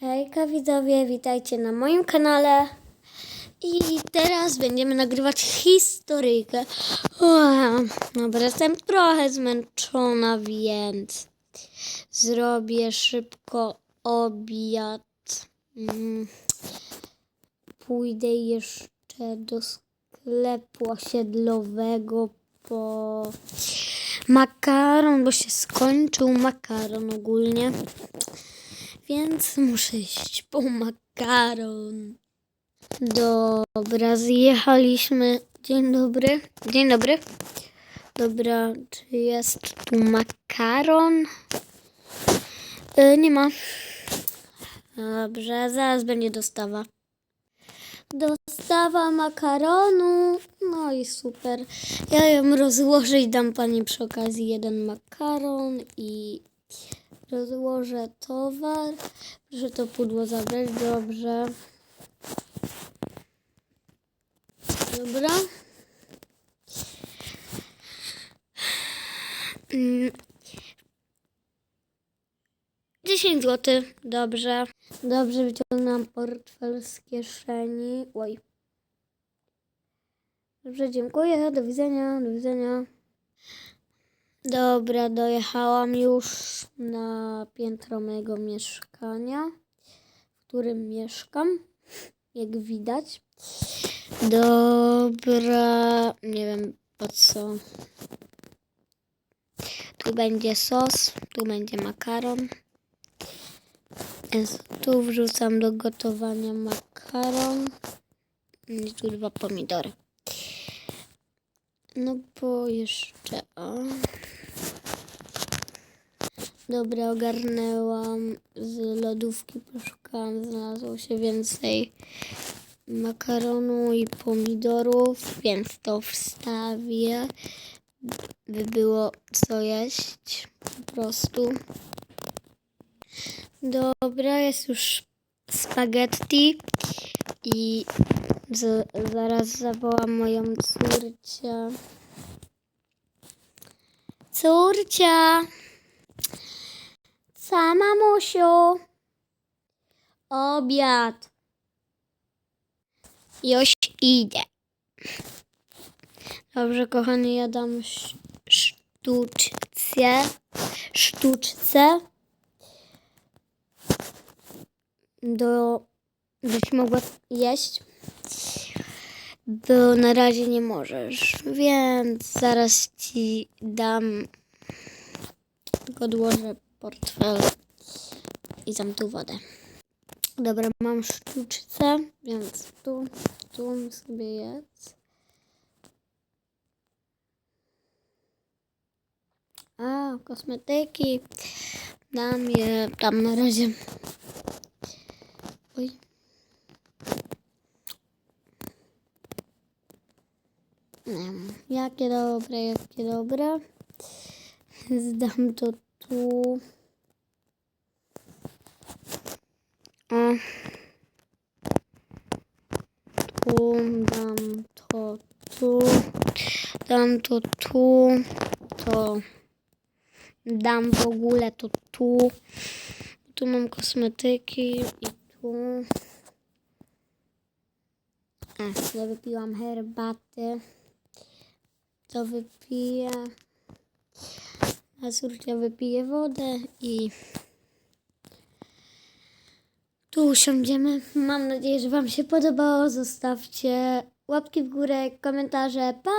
Hejka widzowie, witajcie na moim kanale. I teraz będziemy nagrywać historyjkę. Dobra, jestem trochę zmęczona, więc zrobię szybko obiad. Mm, Pójdę jeszcze do sklepu osiedlowego po makaron, bo się skończył makaron ogólnie. Więc muszę iść po makaron. Dobra, zjechaliśmy. Dzień dobry. Dzień dobry. Dobra, czy jest tu makaron? E, nie ma. Dobrze, zaraz będzie dostawa. Dostawa makaronu. No i super. Ja ją rozłożę i dam pani przy okazji jeden makaron i rozłożę towar. Proszę to pudło zabrać. Dobrze. Dobra. Mm. 10 zł. Dobrze. Dobrze, wyciągnęłam portfel z kieszeni. Oj. Dobrze, dziękuję. Do widzenia. Do widzenia. Dobra, dojechałam już na piętro mojego mieszkania, w którym mieszkam, jak widać. Dobra, nie wiem po co. Tu będzie sos, tu będzie makaron. Tu wrzucam do gotowania makaron i tu dwa pomidory. No bo jeszcze o. Dobra, ogarnęłam z lodówki, poszukałam, znalazło się więcej makaronu i pomidorów, więc to wstawię, by było co jeść po prostu. Dobra, jest już spaghetti i z, zaraz zawołam moją córcię. Córcia! Co, mamusiu? Obiad. Już idę. Dobrze, kochany, ja dam sz- sztuczce. Sztuczce. Do... Byś mogła jeść. Bo na razie nie możesz, więc zaraz ci dam. Tylko odłożę portfel i dam tu wodę. Dobra, mam sztuczce, więc tu, tu sobie jedz. A, kosmetyki. Dam je tam na razie. Oj. Mm, Jakie dobre, jakie dobre. Zdam to tu. O. Tu, dam to tu. Dam to tu. To dam w ogóle to tu. Tu mam kosmetyki i tu. A, ja wypiłam herbatę. To wypiję. A córcia wypije wodę i usiądziemy. Mam nadzieję, że Wam się podobało. Zostawcie łapki w górę, komentarze. Pa!